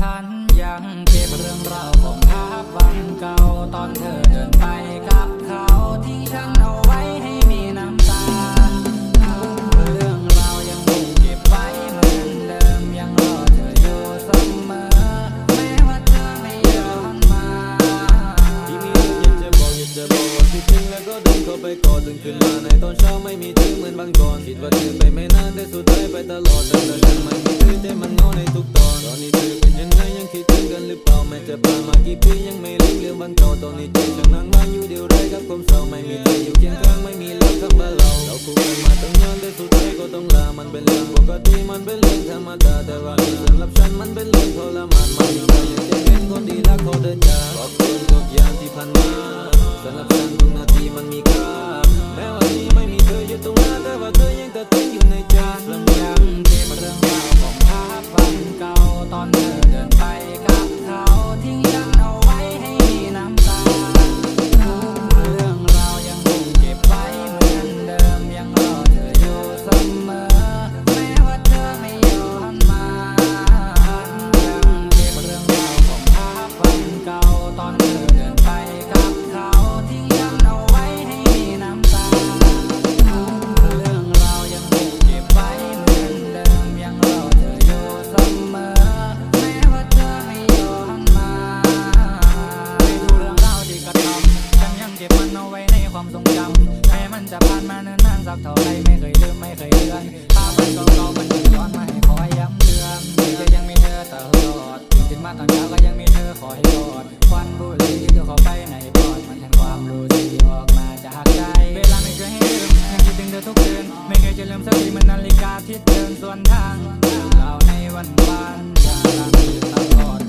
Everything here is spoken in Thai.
ฉันยังเก็บเรื่องราวของภาพวันเก่าตอนเธอเดินไปกับเขาทิ้งฉันเอาไว้ให้มีน้ำตาเรื่องราวยังคงเก็บไว้เหมือนเดิมยังรอเธออยู่เสมอแม้ว่าเธอไม่ยอนมาที่มีเรื่องอยากจะบอกอยากจะบอกว่าคิดถึงแล้วก็เดินเข้าไปกอดตื่นขึ้นมาในตอนเช้าไม่มีเธอเหมือนบางก่อนคิดว่าเธอไปไม่นานแต่สุดท้ายไปตลอดแต่แต่ฉันไม่มีเธอใจมันเงาในทุกตอนตอนนี้เธอ ยังไงยังคิดถึงกันหรือเปล่าแม้จะผ่านมากี่ปียังไม่ลืมเรื่องบางเก่าตอนนี้ใจฉันนั่งมาอยู่เดียวไรกับความเศร้าไม่มีเธออยู่เคียงข้างไม่มีแล้วคำว่าเราเราคู่กันมาตั้งนานแต่สุดท้ายก็ต้องลามันเป็นเรื่องปกติมันเป็นเรื่องธรรมดาแต่ว่าสำหรับฉันมันเป็นเรื่องทรมานมากยิ่งกว่อยากจะเป็นคนดีรักเขาเดินจากขอบคุณทุกอย่างที่ผ่านมาสำหรับฉันทุกนาทีมันมีค่าแม้วันนี้ไม่มีเธออยู่ตรงหน้าแต่ว่าเธอยังแต่ตึงอยู่ในใจ ตอนเธอเดินไป เนิ่นนานสักเท่าไรไม่เคยลืมไม่เคยเลือนภาพมันเก่าๆมันยังย้อนมาให้คอยย้ำเตือนที่จะยังมีเธอตลอดตื่นมาตอนเช้าก็ยังมีเธอคอยกอดควันบุหรี่ที่เธอข้าไปในปอดมันแทนความรู้สึกที่ออกมาจากใจเวลาไม่เคยให้ลืมยังคิดถึงเธอทุกคืนไม่เคยจะลืมสักทีมันนาฬิกาที่เดินส่วนทางเราในวันวานยังตามอยู่ตลอด